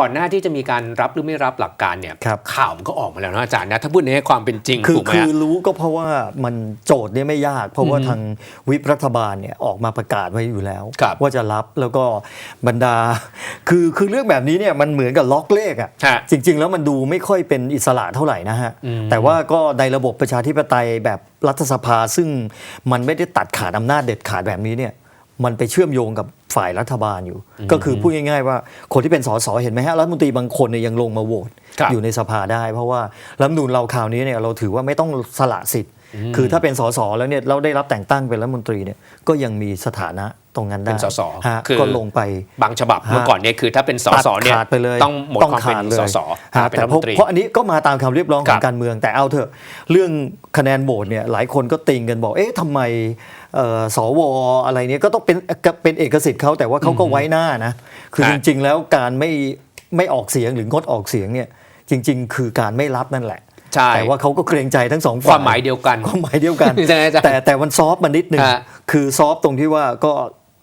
ก่อนหน้าที่จะมีการรับหรือไม่รับหลักการเนี่ยครับข่าวมันก็ออกมาแล้วนะอาจารย์นะถ้าพูดในความเป็นจริงคือถูกไหมคือฮะรู้ก็เพราะว่ามันโจทย์เนี่ยไม่ยาก เพราะว่าอือฮึทางวิปรัฐบาลเนี่ยออกมาประกาศไว้อยู่แล้วครับว่าจะรับแล้วก็บรรดา คือคือเรื่องแบบนี้เนี่ยมันเหมือนกับล็อกเลขอะฮะจริง ๆ แล้วมันดูไม่ค่อยเป็นอิสระเท่าไหร่นะฮะอืมแต่ว่าก็ในระบบประชาธิปไตยแบบรัฐสภาซึ่งมันไม่ได้ตัดขาดอำนาจเด็ดขาดแบบนี้เนี่ย มันไปเชื่อมโยงกับฝ่ายรัฐบาลอยู่ ก็คือพูดง่ายๆว่าคนที่เป็นสสเห็นไหมฮะรัฐมนตรีบางคนเนี่ยยังลงมาโหวตครับอยู่ในสภาได้ เพราะว่ารัฐธรรมนูญเราคราวนี้เนี่ยเราถือว่าไม่ต้องสละสิทธิ์ คือถ้าเป็นสสแล้วเนี่ยเราได้รับแต่งตั้งเป็นรัฐมนตรีเนี่ยก็ยังมีสถานะตรงนั้นได้เป็นสสฮะคือก็ลงไปบางฉบับเมื่อก่อนเนี่ยคือถ้าเป็นสสเนี่ยตัดขาดไปเลยต้องหมดความเป็นขาดเลยสสฮะเป็นแต่รัฐเพมราะนตรีเพราะอันนี้ก็มาตามคำเรียกร้องขครัองบการเมืองแต่เอาเถอะเรื่องคะแนนโหวตเนี่ยหลายคนก็ติงกันบอกเอ๊ะทำไมเอ่อสวอะไรเนี่ยก็ต้องเป็นเป็นเอกสิทธิ์เขาแต่ว่าเขาก็ไว้หน้านะคือฮะจริง ๆ แล้วการไม่ไม่ออกเสียงหรืองดออกเสียงเนี่ยจริง ๆ คือการไม่รับนั่นแหละ ใช่ แต่ว่าเขาก็เกรงใจทั้งสองคฝ่ายวามหมายเดียวกันความหมายเดียวกันใช่ไหมอาจารย์แต่แต่มันซอฟต์มันนิดนึงฮะคือซอฟต์ตรงที่ว่าก็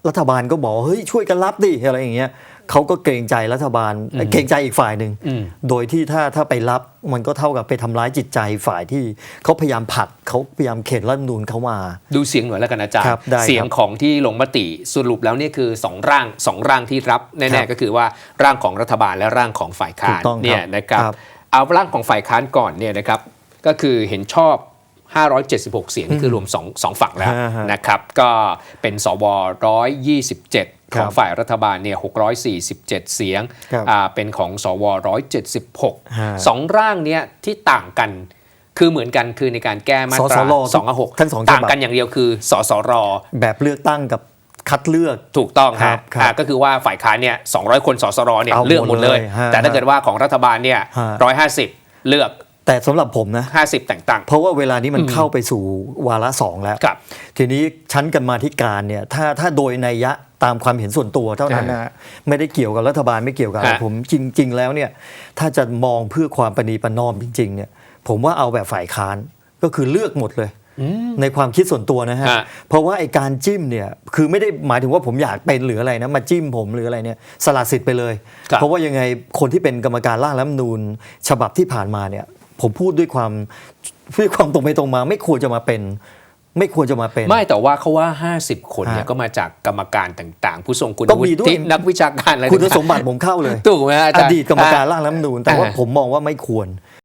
รัฐบาลก็บอกว่าเฮ้ยช่วยกันรับดิอะไรอย่างเงี้ยเขาก็เกรงใจรัฐบาลเกรงใจอีกฝ่ายหนึ่งอืมโดยที่ถ้าถ้าไปรับมันก็เท่ากับไปทำร้ายจิตใจฝ่ายที่เขาพยายามผลักเขาพยายามเข็นรัฐธรรมนูญเขามา ดูเสียงหน่อยแล้วกันอาจารย์ครับได้ครับเสียงของที่ลงมติสรุปแล้วเนี่ยคือสองร่างสองร่างที่รับครัแน่บๆก็คือว่าร่างของรัฐบาลและร่างของฝ่ายค้านถูกต้องครับเนี่ยนะครับครับ เอาร่างของฝ่ายค้านก่อนเนี่ยนะครับก็คือเห็นชอบ 576 เสียงนี่คือรวมสองสองฝั่งแล้วฮะฮะนะครับก็เป็นสว127ของครับฝ่ายรัฐบาลเนี่ย647 เสียงครับอ่าเป็นของสว 176ฮะสองร่างเนี้ยที่ต่างกัน คือเหมือนกันคือในการแก้มาตราสสรสองหกทั้งสองฉบับต่างกันอย่างเดียวคือ สสร แบบเลือกตั้งกับ คัดเลือก ถูกต้องครัฮะบครับอ่าก็คือว่าฝ่ายค้านเนี่ย200คนสสรเนี่ยเอาหมดเลือกหมดเลยเลยฮะแต่ถ้าเกิดว่าของรัฐบาลเนี่ยฮะ150เลือกแต่สำหรับผมนะ 50 แต่งตั้งเพราะว่าเวลานี้มันเข้าไปสู่วาระสองแล้วครับทีนี้ชั้นกันมาธิการเนี่ย ถ้าถ้าโดยนัยยะตามความเห็นส่วนตัวเท่านั้นนะฮะไม่ได้เกี่ยวกับรัฐบาลไม่เกี่ยวกับอะไรฮะผมจริง ๆ แล้วเนี่ย ถ้าจะมองเพื่อความประนีประนอมจริง ๆ เนี่ย ผมว่าเอาแบบฝ่ายค้านก็คือเลือกหมดเลย ในความคิดส่วนตัวนะฮะฮะ เพราะว่าไอการจิ้มเนี่ยคือไม่ได้หมายถึงว่าผมอยากเป็นหรืออะไรนะมาจิ้มผมหรืออะไรเนี่ยสละสิทธิ์ไปเลยครับเพราะว่ายังไงคนที่เป็นกรรมการร่างรัฐธรรมนูญ ฉบับที่ผ่านมาเนี่ยผมพูดด้วยความด้วยความตรงไปตรงมา ไม่ควรจะมาเป็นไม่ควรจะมาเป็น ไม่แต่ว่าเขาว่า 50 คนเนี่ยฮะก็มาจากกรรมการต่างๆ ผู้ทรงคุณก็วุมีด้วยฒินักวิชาการอะไรคุณต่างๆสมบัติผมเข้าเลยถูกไหมอาอจารย์ดีตกรรมการร่างรัฐธรรมนูญแต่ว่าอ่าผมมองว่าไม่ควร